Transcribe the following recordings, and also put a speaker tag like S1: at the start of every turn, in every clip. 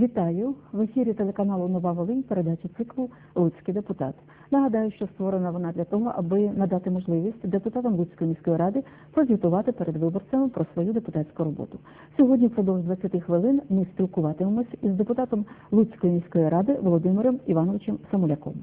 S1: Вітаю в ефірі телеканалу Нова Волинь передача циклу Луцький депутат. Нагадаю, що створена вона для того, аби надати можливість депутатам Луцької міської ради прозвітувати перед виборцями про свою депутатську роботу. Сьогодні впродовж 20 хвилин ми спілкуватимемось із депутатом Луцької міської ради Володимиром Івановичем Самуляком.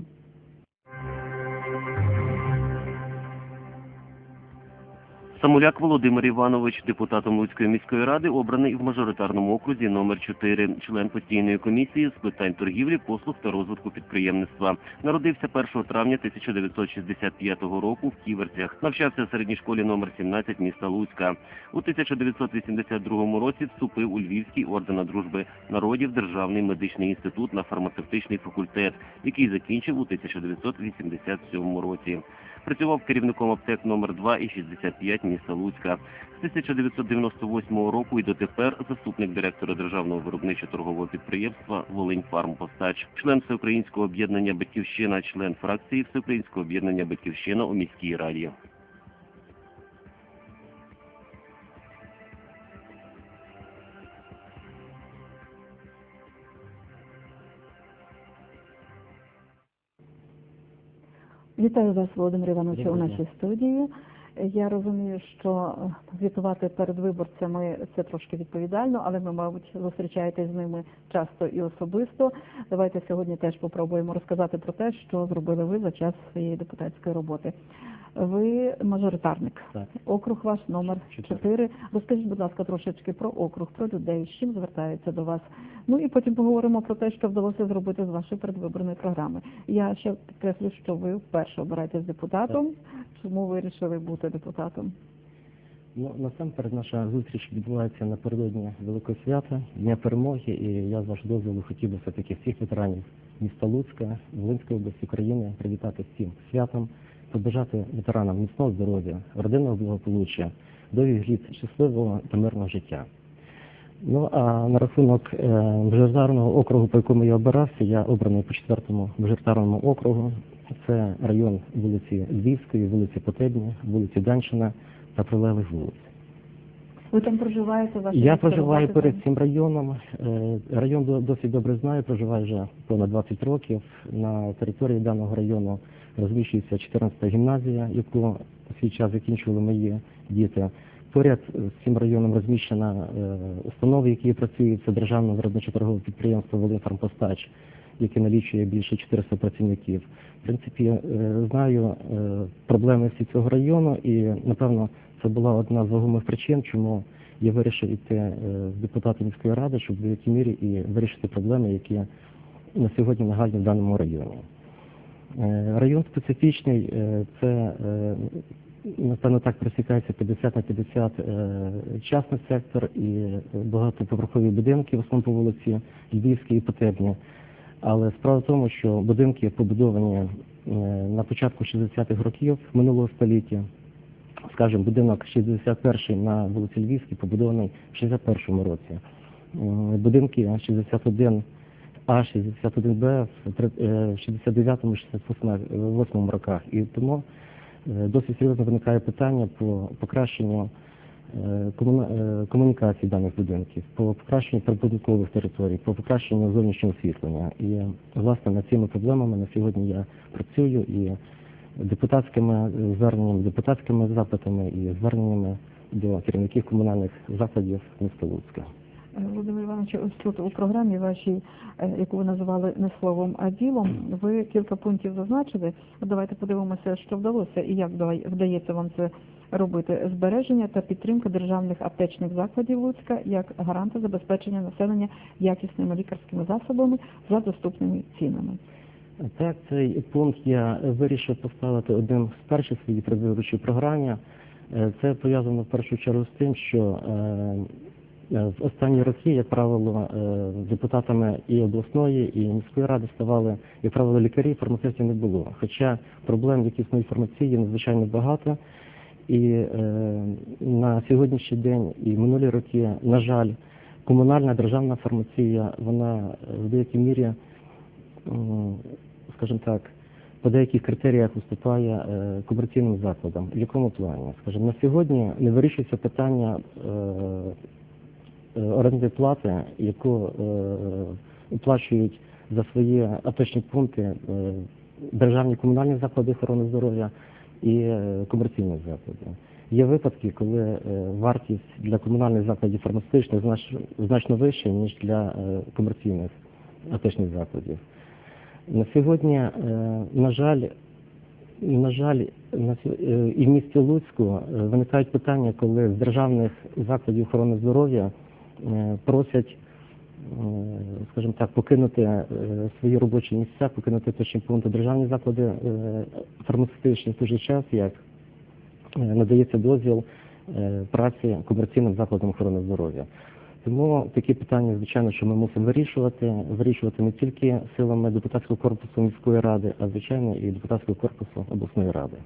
S2: Самуляк Володимир Іванович, депутатом Луцької міської ради, обраний в мажоритарному окрузі номер 4 член постійної комісії з питань торгівлі, послуг та розвитку підприємництва. Народився 1 травня 1965 року в Ківерцях. Навчався в середній школі номер 17 міста Луцька. У 1982 році вступив у Львівський ордена дружби народів Державний медичний інститут на фармацевтичний факультет, який закінчив у 1987 році. Працював керівником аптек номер 2 і 65 міста Луцька. З 1998 року і дотепер заступник директора державного виробничо-торгового підприємства Волинь Фармпостач, член Всеукраїнського об'єднання Батьківщина, член фракції Всеукраїнського об'єднання Батьківщина у міській раді.
S1: Вітаю вас, Володимир Іванович, у нашій студії. Я розумію, що е, звітувати перед виборцями це трошки відповідально, але ви, мабуть, зустрічаєтесь з ними часто і особисто. Давайте сьогодні теж попробуємо розказати про те, що зробили ви за час своєї депутатської роботи. Ви мажоритарник.
S3: Так.
S1: Округ ваш номер
S3: Чотири.
S1: 4. Розкажіть, будь ласка, трошечки про округ, про людей, з чим звертаються до вас. Ну і потім поговоримо про те, що вдалося зробити з вашої передвиборної програми. Я ще підкреслю, що ви вперше обираєтесь депутатом. Чому ви вирішили бути депутатом?
S3: Ну, насамперед наша зустріч відбувається напередодні Великого свята, Дня перемоги, і я з вашого дозволу хотів би все-таки всіх ветеранів міста Луцька, Волинської області України привітати цим святом, побажати ветеранам міцного здоров'я, родинного благополуччя, довгих літ щасливого та мирного життя. Ну а на рахунок е, мажоритарного округу, по якому я обирався, я обраний по четвертому мажоритарному округу. Це район вулиці Львівської, вулиці Потебні, вулиці Даншина та прилеглих вулиць.
S1: Ви там проживаєте? Ваше
S3: Я проживаю перед
S1: там?
S3: цим районом. Е, Район досить добре знаю, проживаю вже понад 20 років. На території даного району розміщується 14-та гімназія, яку свій час закінчували мої діти. Поряд з цим районом розміщена е, установа, які працюють, це державне виробниче торгове підприємство «Волинфармпостач», яке налічує більше 400 працівників. В принципі, е, знаю е, проблеми всі цього району, і напевно це була одна з вагомих причин, чому я вирішив йти е, з депутатом міської ради, щоб в деякій мірі і вирішити проблеми, які на сьогодні нагальні в даному районі. Район специфічний, це напевно так просікається 50 на 50 е, частний сектор і багатоповерхові будинки, в основному по вулиці Львівській і Потебні. Але справа в тому, що будинки побудовані е, на початку 60-х років минулого століття. Скажімо, будинок 61 на вулиці Львівській побудований в 61 році. М, Будинки 61 А, 61Б в три- е, 69-68 роках. І тому е, досить серйозно виникає питання по покращенню е, е, комунікації даних будинків, по покращенню прибудинкових територій, по покращенню зовнішнього освітлення. І власне над цими проблемами на сьогодні я працюю і депутатськими зверненнями, депутатськими запитами і зверненнями до керівників комунальних закладів міста Луцька.
S1: Е, Володимир Іванович, ось тут у програмі вашій, е, яку ви називали не словом, а ділом, ви кілька пунктів зазначили. Давайте подивимося, що вдалося і як вдає- вдається вам це робити. Збереження та підтримка державних аптечних закладів Луцька як гаранта забезпечення населення якісними лікарськими засобами за доступними цінами.
S3: Так, цей пункт я вирішив поставити одним з перших своїх предвиборчій програмі. Е, Це пов'язано в першу чергу з тим, що е, е, в останні роки, як правило, е, депутатами і обласної, і міської ради ставали, як правило, лікарі, фармацевтів не було. Хоча проблем якісної фармації надзвичайно багато. І е, на сьогоднішній день і минулі роки, на жаль, комунальна державна фармація, вона в деякій мірі скажімо так, по деяких критеріях виступає е, комерційним закладом. В якому плані? Скажімо, на сьогодні не вирішується питання е, е, орендної плати, яку оплачують за свої аптечні пункти державні комунальні заклади охорони здоров'я і е, комерційні заклади. Є випадки, коли е, вартість для комунальних закладів фармацевтичних значно, вища, ніж для е, комерційних аптечних закладів. На сьогодні, на жаль, на жаль, і в місті Луцьку виникають питання, коли з державних закладів охорони здоров'я просять, скажімо так, покинути е, свої робочі місця, покинути точні пункти державні заклади е, фармацевтичні в той же час, як е, надається дозвіл е, праці комерційним закладам охорони здоров'я. Тому такі питання, звичайно, що ми мусимо вирішувати, вирішувати не тільки силами депутатського корпусу міської ради, а звичайно і депутатського корпусу обласної ради.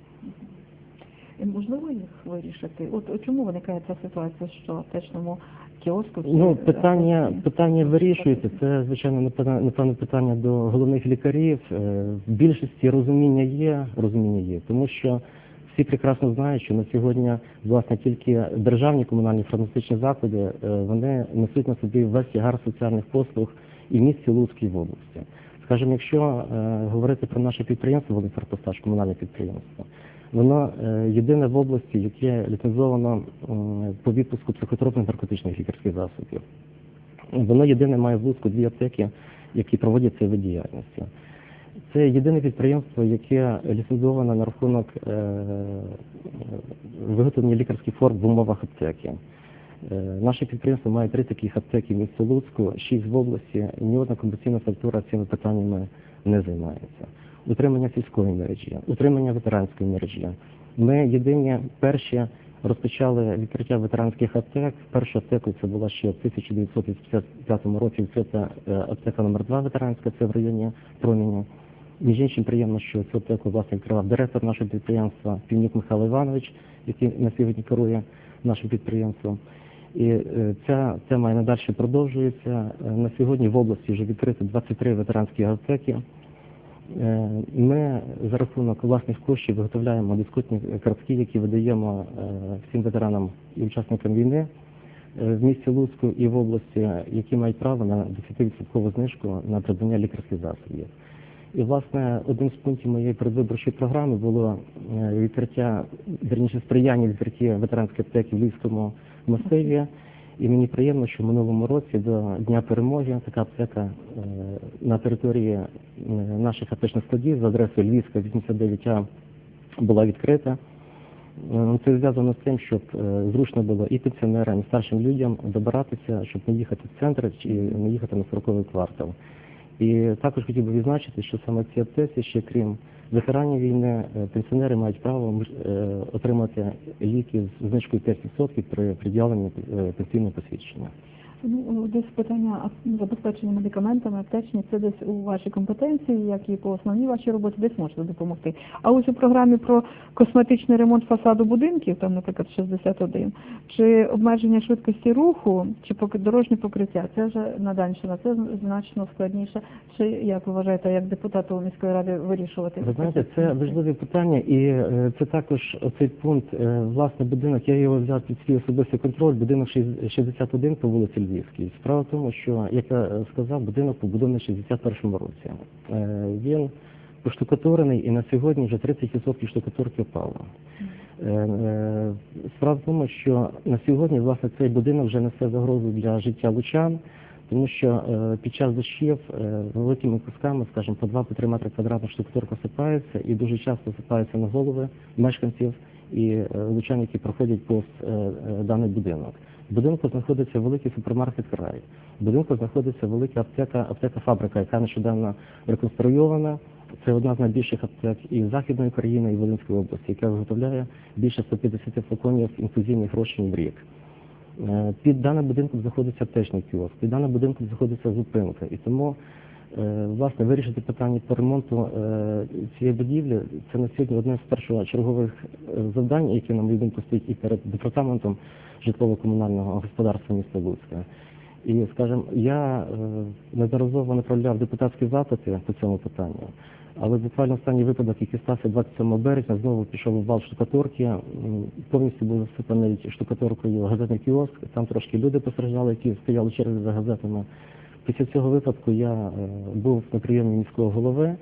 S1: І Можливо їх вирішити? От чому виникає ця ситуація, що в аптечному кіоску...
S3: Ну, питання, питання вирішується. Це, звичайно, напевно, питання до головних лікарів. Е, В більшості розуміння є, розуміння є, тому що всі прекрасно знають, що на сьогодні, власне, тільки державні комунальні фармацевтичні заклади, е, вони несуть на собі весь тягар соціальних послуг і в місті Луцькій в області. Скажімо, якщо е, говорити про наше підприємство, Волинфарпостаж, комунальне підприємство, Воно е, єдине в області, яке ліцензовано по відпуску психотропних наркотичних лікарських засобів. Воно єдине має в Луцьку дві аптеки, які проводять цей вид діяльності. Це єдине підприємство, яке ліцензовано на рахунок е, виготовлення лікарських форм в умовах аптеки. Е, Наше підприємство має три таких аптеки в місті Луцьку, шість в області, і ні одна комерційна структура цими питаннями не займається. Утримання сільської мережі, утримання ветеранської мережі. Ми єдині перші розпочали відкриття ветеранських аптек. Першу аптеку це була ще в 1985 році відкрита е, аптека номер 2 ветеранська, це в районі Проміня. Між іншим приємно, що цю аптеку власне відкривав директор нашого підприємства Півнік Михайло Іванович, який на сьогодні керує нашим підприємством. І е, ця тема і надалі продовжується. Е, На сьогодні в області вже відкрито 23 ветеранські аптеки. Е, Ми за рахунок власних коштів виготовляємо дискутні картки, які видаємо е, всім ветеранам і учасникам війни е, в місті Луцьку і в області, які мають право на 10% знижку на придбання лікарських засобів. І, власне, одним з пунктів моєї передвиборчої програми було відкриття, верніше сприяння відкритті ветеранської аптеки в Львівському масиві. І мені приємно, що в минулому році до Дня перемоги така аптека е, на території е, наших аптечних складів за адресою Львівська 89А була відкрита. Е, Це зв'язано з тим, щоб зручно було і пенсіонерам, і старшим людям добиратися, щоб не їхати в центр чи не їхати на 40-й квартал. І також хотів би відзначити, що саме ці аптеці, ще крім ветеранів війни, е, пенсіонери мають право е, отримати ліки з знижкою 5% при пред'явленні е, пенсійного посвідчення.
S1: Ну, десь питання забезпечення медикаментами аптечні, це десь у вашій компетенції, як і по основній вашій роботі, десь можете допомогти. А ось у програмі про косметичний ремонт фасаду будинків, там, наприклад, 61, чи обмеження швидкості руху, чи дорожнє покриття, це вже наданщина, це значно складніше. Чи як ви вважаєте, як депутату міської ради вирішувати?
S3: Ви знаєте, це важливе питання, і е, це також оцей пункт, е, власне, будинок, я його взяв під свій особистий контроль, будинок шість- 61 по вулиці Львівській. Справа в тому, що, як я сказав, будинок побудований в 61 році. Е, Він поштукатурений і на сьогодні вже 30% штукатурки впало. Е, е, Справа в тому, що на сьогодні власне цей будинок вже несе загрозу для життя лучан, тому що під час дощів великими кусками, скажімо, по 2-3 метри квадратних штукатурка сипається і дуже часто сипається на голови мешканців і лучан, які проходять повз даний будинок. Будинку знаходиться великий супермаркет край. В будинку знаходиться велика аптека, аптека фабрика, яка нещодавно реконструйована. Це одна з найбільших аптек і Західної країни, і Волинської області, яка виготовляє більше 150 флаконів інфузійних розчинів в рік. Е, Під даним будинком знаходиться аптечний кіоск, під даним будинком знаходиться зупинка. І тому, власне, вирішити питання по ремонту е, цієї будівлі це на сьогодні одне з першочергових е, завдань, які, на мою думку, стоїть і перед департаментом житлово-комунального господарства міста Луцька. І, скажімо, я е, неодноразово направляв депутатські запити по цьому питанню. Але буквально останній випадок, який стався 27 березня, знову пішов у вал штукатурки, повністю був засипаний штукатуркою газетний кіоск, там трошки люди постраждали, які стояли в черзі за газетами. Після цього випадку я е, був на прийомі міського голови,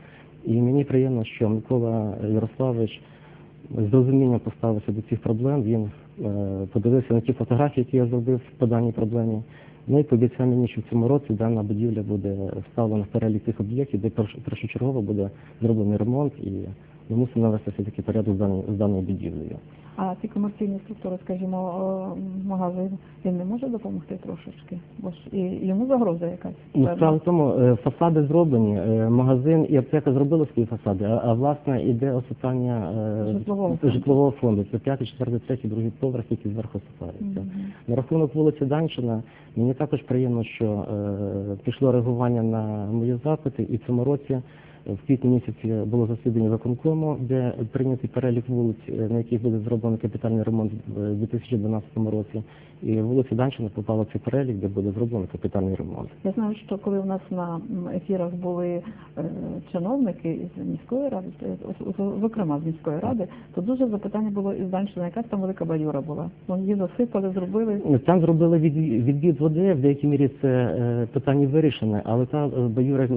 S3: і мені приємно, що Микола Ярославович з розумінням поставився до цих проблем. Він е, подивився на ті фотографії, які я зробив по даній проблемі. Ну і пообіцяв мені, що в цьому році дана будівля буде вставлена в перелік тих об'єктів, де перш- першочергово буде зроблений ремонт, і ми мусимо навести все-таки порядок з даною, будівлею.
S1: А ці комерційні структури, скажімо, е, магазин, він не може допомогти трошечки? Бо ж і йому загроза якась.
S3: Ну, справа в тому, е, фасади зроблені, е, магазин і аптека зробили свої фасади, а, а власне іде осипання
S1: Житлового фонду.
S3: житлового фонду. Це п'ятий, четвертий, третій, другий поверх, які зверху осипаються.
S1: Мгм.
S3: На рахунок вулиці Данчина, мені також приємно, що е, пішло реагування на мої запити, і в цьому році, в квітні місяці, було засідання виконкому, де прийнятий перелік вулиць, е, на яких буде зроблений капітальний ремонт в 2012 році. І вулиця Данчина попала в цей перелік, де буде зроблений капітальний ремонт.
S1: Я знаю, що коли у нас на ефірах були е, чиновники із міської ради, е, зокрема з міської ради, то дуже запитання було із Данщини, якась там велика бадюра була. Ну, її засипали, зробили.
S3: Там зробили відвід, води, в деякій мірі це е, питання вирішене, але та е, баюра,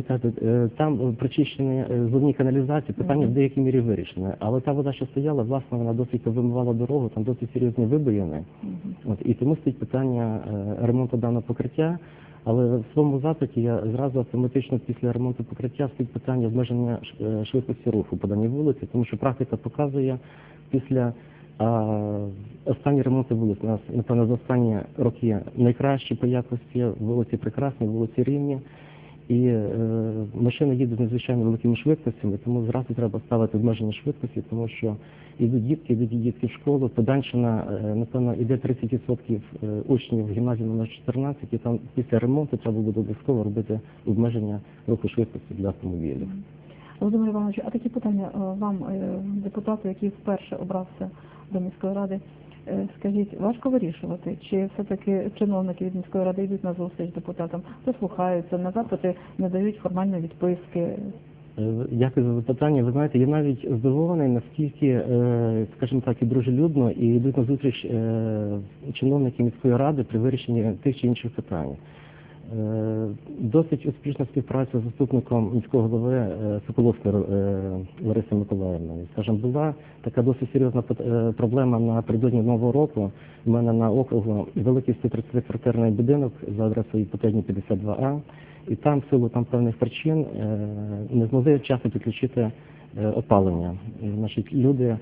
S3: е, там е, прочищені е, зливні каналізації, питання в деякій мірі вирішене. Але та вода, що стояла, власне, вона досить вимивала дорогу, там досить серйозні вибоїни. От, і тому стоїть питання е, ремонту даного покриття. Але в своєму запиті я зразу автоматично після ремонту покриття стоїть питання обмеження е, швидкості руху по даній вулиці, тому що практика показує після а, останні ремонти вулиць у нас, напевно, за останні роки найкращі по якості, вулиці прекрасні, вулиці рівні. І е, машини їдуть з надзвичайно великими швидкостями, тому зразу треба ставити обмеження швидкості, тому що йдуть дітки, йдуть дітки в школу. Поданщина, е, напевно, йде 30% е, учнів гімназії номер 14, і там після ремонту треба буде обов'язково робити обмеження руху швидкості для автомобілів.
S1: Володимир Іванович, а такі питання вам, депутату, який вперше обрався до міської ради, скажіть, важко вирішувати, чи все-таки чиновники від міської ради йдуть на зустріч депутатам, дослухаються, на запити не дають формальної відписки?
S3: Е, Дякую за запитання. Ви знаєте, я навіть здивований, наскільки, е, скажімо так, і дружелюбно і йдуть на зустріч е, чиновники міської ради при вирішенні тих чи інших питань. Е, Досить успішна співпраця з заступником міського голови е, Соколовською е, Ларисою Миколаївною. Скажімо, була така досить серйозна проблема напередодні Нового року. У мене на округу великий 130-квартирний будинок за адресою Потежні 52А. І там, в силу там певних причин, не змогли вчасно підключити опалення. Значить, люди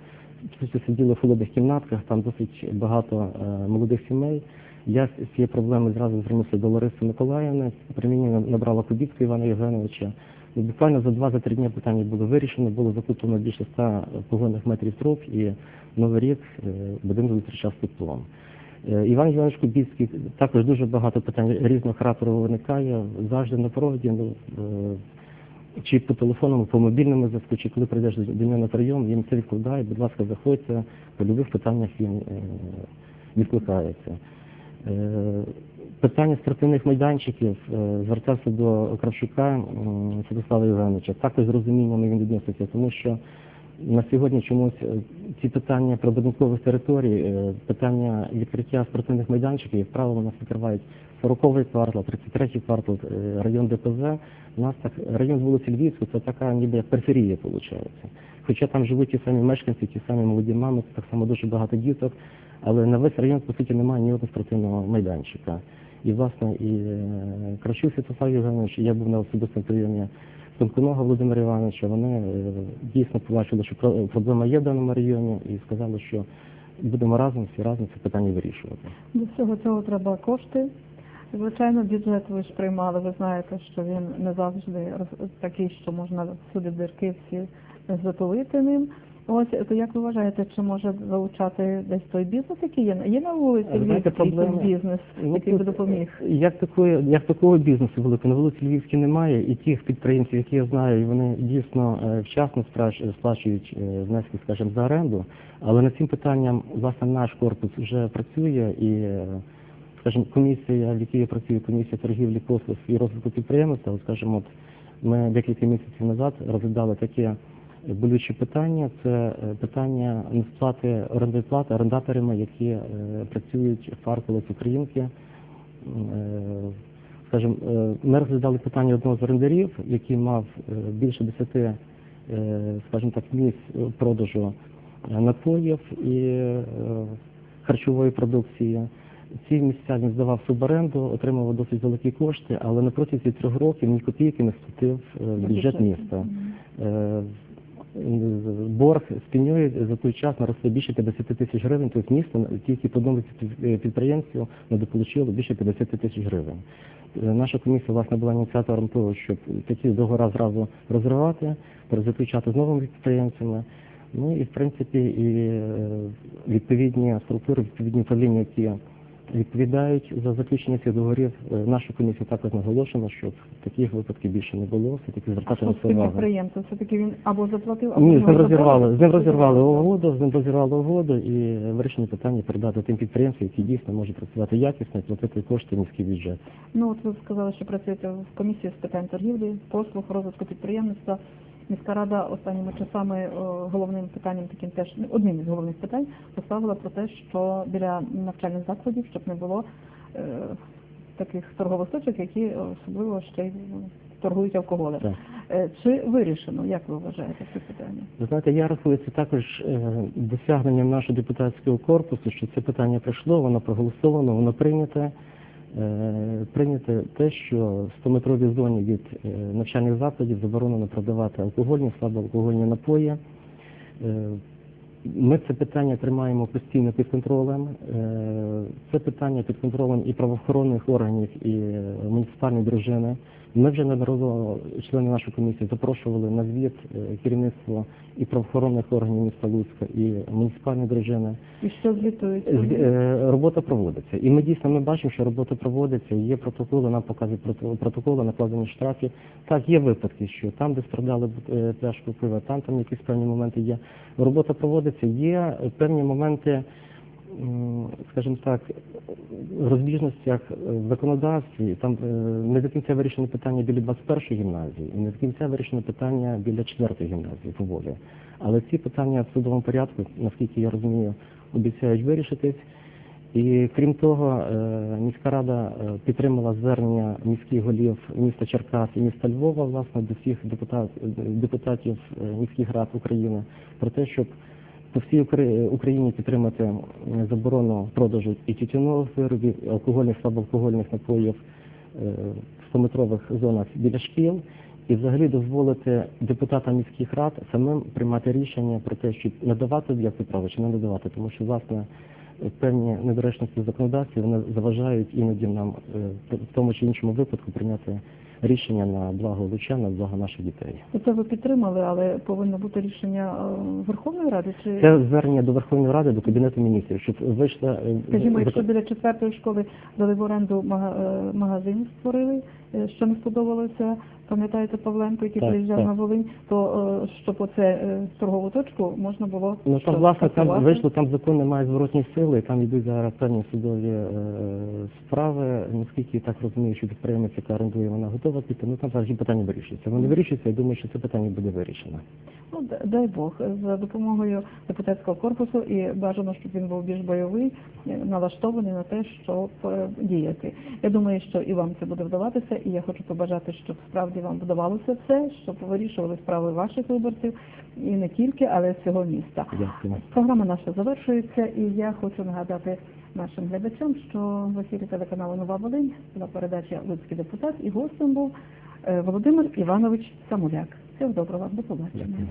S3: сиділи в холодних кімнатках, там досить багато молодих сімей. Я з цієї проблеми зразу звернувся до Лариси Миколаївни, при мені набрала Кубіцька Івана Євгеновича. Буквально за два-за три дні питання було вирішено, було закуплено більше ста погонних метрів труб і Новий рік е, будинок зустрічав з теплом. Е, Іван Іванович Кубіцький, також дуже багато питань різного характеру виникає, завжди на проводі, ну, е, чи по телефонному, по мобільному зв'язку, чи коли прийдеш до нього на прийом, він це відкладає, будь ласка, заходьте, по любих питаннях він відкликається. Е, Питання спортивних майданчиків е, звертався до Кравчука Святослава Євгеновича. Також з розумінням він відноситься, тому що на сьогодні чомусь е, ці питання прибудинкових територій, е, питання відкриття спортивних майданчиків, як правило, нас відкривають 40-й квартал, 33-й квартал, е, район ДПЗ. У нас так район вулиці Львівської, це така ніби як периферія виходить. Хоча там живуть ті самі мешканці, ті самі молоді мами, так само дуже багато діток, але на весь район, по суті, немає ні одного спортивного майданчика. І, власне, і Кравчук Святослав Євгенович, я був на особистому прийомі Тонконого Володимира Івановича, вони е, дійсно побачили, що про- проблема є в даному районі, і сказали, що будемо разом, всі разом це питання вирішувати.
S1: До всього цього треба кошти. Звичайно, бюджет ви ж приймали, ви знаєте, що він не завжди такий, що можна всюди дирки всі затулити ним. Ось, то як ви вважаєте, чи може залучати десь той бізнес, який є? Є на вулиці
S3: знаєте,
S1: Львівській
S3: проблема-
S1: бізнес,
S3: Ну,
S1: який би допоміг?
S3: Як такої, як такого бізнесу великого на вулиці Львівській немає, і тих підприємців, які я знаю, вони дійсно е, вчасно сплачують е, внески, скажімо, за оренду. Але над цим питанням власне наш корпус вже працює і, е, скажімо, комісія, в якій я працюю, комісія торгівлі, послуг і розвитку підприємства, скажімо, от Ми декілька місяців назад розглядали таке болюче питання. Це е, питання несплати орендної плати орендаторами, які е, працюють в Фарколес Українки. Е, Скажімо, е, ми розглядали питання одного з орендарів, який мав більше десяти, е, скажімо так, місць продажу напоїв і харчової продукції. Ці місця він здавав суборенду, отримував досить великі кошти, але на протязі трьох років ні копійки не сплатив бюджет міста. Борг з піньою за той час наросли більше 50 тисяч гривень, тобто місто тільки по одному під- підприємству недополучило більше 50 тисяч гривень. Е, Наша комісія власне була ініціатором того, щоб такі договори зразу розривати, перезаключати з новими підприємцями. Ну і в принципі і е, відповідні структури, відповідні управління, які відповідають за заключення цих договорів. Е, Наша комісія також наголошена, щоб таких випадків більше не було, все-таки
S1: А
S3: звертати на це увагу.
S1: підприємцем? Все-таки він або заплатив, або
S3: Ні, з ним розірвали. З ним розірвали угоду, з ним розірвали угоду і вирішені питання передати тим підприємцям, які дійсно можуть працювати якісно і платити кошти в міський бюджет.
S1: Ну от ви сказали, що працюєте в комісії з питань торгівлі, послуг, розвитку підприємництва. Міська рада останніми часами головним питанням, таким теж одним із головних питань, поставила про те, що біля навчальних закладів, щоб не було е, таких торгових точок, які особливо ще й торгують алкоголем.
S3: Так.
S1: Е, Чи вирішено, як ви вважаєте це питання?
S3: Ви знаєте, я рахую це також е, досягненням нашого депутатського корпусу, що це питання пройшло, воно проголосовано, воно прийняте. Е, Прийняте те, що в 100-метровій зоні від е, навчальних закладів заборонено продавати алкогольні, слабоалкогольні напої. Е, Ми це питання тримаємо постійно під контролем. Це питання під контролем і правоохоронних органів, і муніципальної дружини. Ми вже неодноразово члени нашої комісії запрошували на звіт е, керівництво і правоохоронних органів міста Луцька, і муніципальної дружини.
S1: І що звітують?
S3: З- е, Робота проводиться. І ми дійсно ми бачимо, що робота проводиться, є протоколи, нам показують прото- протоколи, накладені штрафи. Так, є випадки, що там, де страдали е, пляшку пива, там там якісь певні моменти є. Робота проводиться, є певні моменти, скажімо так, розбіжностях в законодавстві. Там е, не до кінця вирішено питання біля 21 гімназії, і не до кінця вирішено питання біля 4 гімназії по волі. Але ці питання в судовому порядку, наскільки я розумію, обіцяють вирішитись. І крім того, е, міська рада е, підтримала звернення міських голів міста Черкас і міста Львова, власне, до всіх депутат, депутатів е, міських рад України про те, щоб по всій Укра- Україні підтримати заборону продажу і тютюнових виробів, і алкогольних, слабоалкогольних напоїв е, в 100-метрових зонах біля шкіл, і взагалі дозволити депутатам міських рад самим приймати рішення про те, щоб надавати об'єкти права чи не надавати, тому що власне певні недоречності в законодавстві вони заважають іноді нам е, в тому чи іншому випадку прийняти рішення на благо лучан, на благо наших дітей.
S1: Це ви підтримали, але повинно бути рішення е, Верховної Ради? Чи
S3: Це звернення до Верховної Ради, до кабінету міністрів, щоб вийшла е,
S1: скажімо, якщо біля четвертої школи дали в оренду мага- е, магазин, створили, е, що не сподобалося, пам'ятаєте Павленко, який
S3: Так,
S1: приїжджав
S3: так.
S1: на Волинь, то е, щоб оце е, торгову точку можна було
S3: Ну там власне там вийшло, там закон не має зворотньої сили, і там йдуть зараз певні судові е, справи. Наскільки я так розумію, що підприємець, яка орендує, вона готова піти. Ну там зараз питання вирішуються. Вони вирішуються, я думаю, що це питання буде вирішено.
S1: Ну, дай Бог, за допомогою депутатського корпусу і бажано, щоб він був більш бойовий, е, налаштований на те, щоб діяти. Я думаю, що і вам це буде вдаватися, і я хочу побажати, щоб справді вам подавалося все, щоб вирішували справи ваших виборців і не тільки, але всього міста.
S3: Дякую.
S1: Програма наша завершується, і я хочу нагадати нашим глядачам, що в ефірі телеканалу Нова Волинь була передача Луцький депутат, і гостем був е, Володимир Іванович Самуляк. Всього доброго, до побачення.
S3: Дякую.